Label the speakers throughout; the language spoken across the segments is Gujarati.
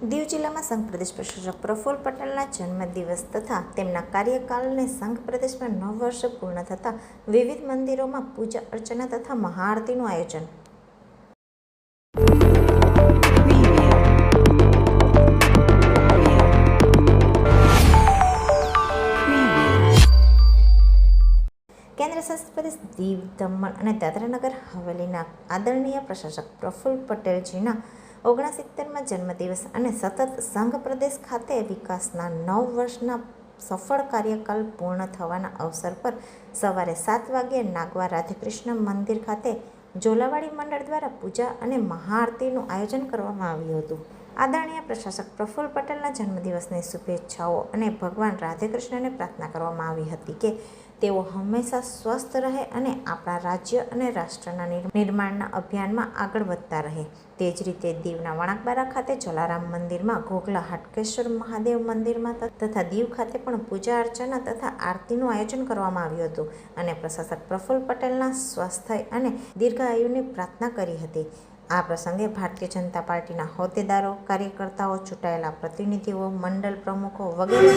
Speaker 1: દીવ જિલ્લામાં સંઘ પ્રદેશ પ્રશાસક પ્રફુલ્લ પટેલના જન્મદિવસ તથા તેમના કાર્યકાળને સંઘ પ્રદેશમાં નવ વર્ષ પૂર્ણ થતાં વિવિધ મંદિરોમાં પૂજા અર્ચના તથા મહાઆરતીનું આયોજન. કેન્દ્ર શાસિત પ્રદેશ દીવ, દમણ અને દાદરાનગર હવેલીના આદરણીય પ્રશાસક પ્રફુલ્લ પટેલજીના ઓગણસિત્તેરમાં જન્મદિવસ અને સતત સંઘ પ્રદેશ ખાતે વિકાસના નવ વર્ષના સફળ કાર્યકાલ પૂર્ણ થવાના અવસર પર સવારે સાત વાગ્યે નાગવા રાધાકૃષ્ણ મંદિર ખાતે ઝોલાવાડી મંડળ દ્વારા પૂજા અને મહાઆરતીનું આયોજન કરવામાં આવ્યું હતું. આદરણીય પ્રશાસક પ્રફુલ્લ પટેલના જન્મદિવસની શુભેચ્છાઓ અને ભગવાન રાધેકૃષ્ણને પ્રાર્થના કરવામાં આવી હતી કે તેઓ હંમેશા સ્વસ્થ રહે અને આપણા રાજ્ય અને રાષ્ટ્રના નિર્માણના અભિયાનમાં આગળ વધતા રહે. તે જ રીતે દીવના વણાકબારા ખાતે જલારામ મંદિરમાં, ઘોઘલા હાટકેશ્વર મહાદેવ મંદિરમાં તથા દીવ ખાતે પણ પૂજા અર્ચના તથા આરતીનું આયોજન કરવામાં આવ્યું હતું અને પ્રશાસક પ્રફુલ્લ પટેલના સ્વાસ્થ્ય અને દીર્ઘાયુની પ્રાર્થના કરી હતી. આ પ્રસંગે ભારતીય જનતા પાર્ટીના હોદ્દેદારો કાર્યકર્તાઓ ચૂંટાયેલા પ્રતિનિધિઓ મંડળ પ્રમુખો વગેરે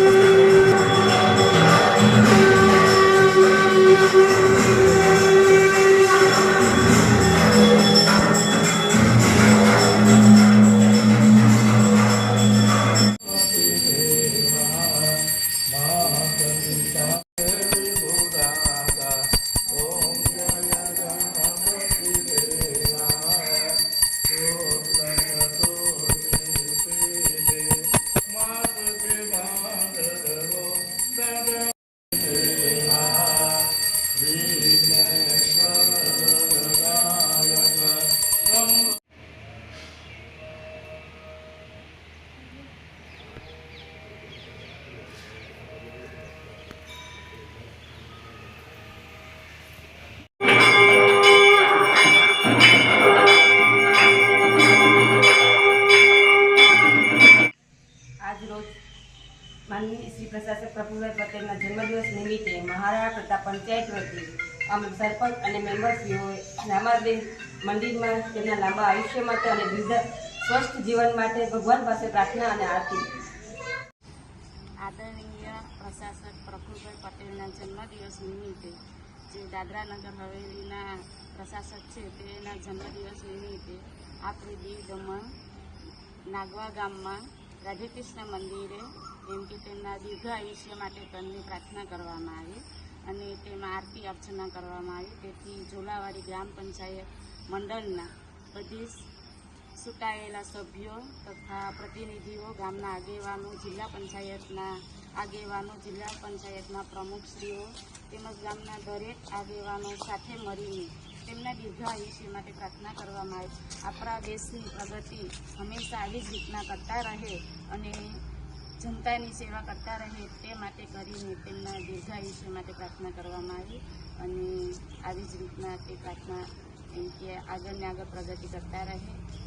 Speaker 2: માનનીય શ્રી પ્રશાસક પ્રફુલ્લભાઈ પટેલના જન્મદિવસ નિમિત્તે મહારાણા પ્રતાપ પંચાયત વતી અમે સરપંચ અને મેમ્બરશ્રીઓએ રામાબેન મંદિરમાં તેમના લાંબા આયુષ્ય માટે અને દીર્ઘ સ્વસ્થ જીવન માટે ભગવાન પાસે પ્રાર્થના અને આરતી.
Speaker 3: આદરણીય પ્રશાસક પ્રફુલભાઈ પટેલના જન્મદિવસ નિમિત્તે જે દાદરા નગર હવેલીના પ્રશાસક છે તેના જન્મદિવસ નિમિત્તે આપણે દીવ દમણ નાગવા ગામમાં રાધેકૃષ્ણ મંદિરે એમ કે તેમના દીર્ઘ આયુષ્ય માટે તેમની પ્રાર્થના કરવામાં આવી અને તેમાં આરતી અર્ચના કરવામાં આવી. તેથી ઝોલાવાડી ગ્રામ પંચાયત મંડળના બધી સુટાયેલા સભ્યો તથા પ્રતિનિધિઓ, ગામના આગેવાનો, જિલ્લા પંચાયતના આગેવાનો, જિલ્લા પંચાયતના પ્રમુખશ્રીઓ તેમજ ગામના દરેક આગેવાનો સાથે મળીને તેમના દીર્ઘ આયુષ્ય માટે પ્રાર્થના કરવામાં આવે. આપણા દેશની પ્રગતિ હંમેશા આવી જ રીતના કરતા રહે અને જનતાની સેવા કરતા રહે તે માટે કરીને તેમના દીર્ઘ આયુષ્ય માટે પ્રાર્થના કરવામાં આવી અને આવી જ રીતના તે પ્રાર્થના એમ કે આગળને આગળ પ્રગતિ કરતા રહે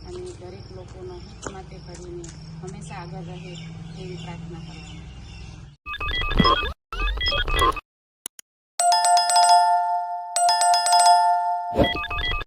Speaker 3: અને દરેક લોકોનો હિત માટે કરીને હંમેશા આગળ રહે એવી પ્રાર્થના કરવામાં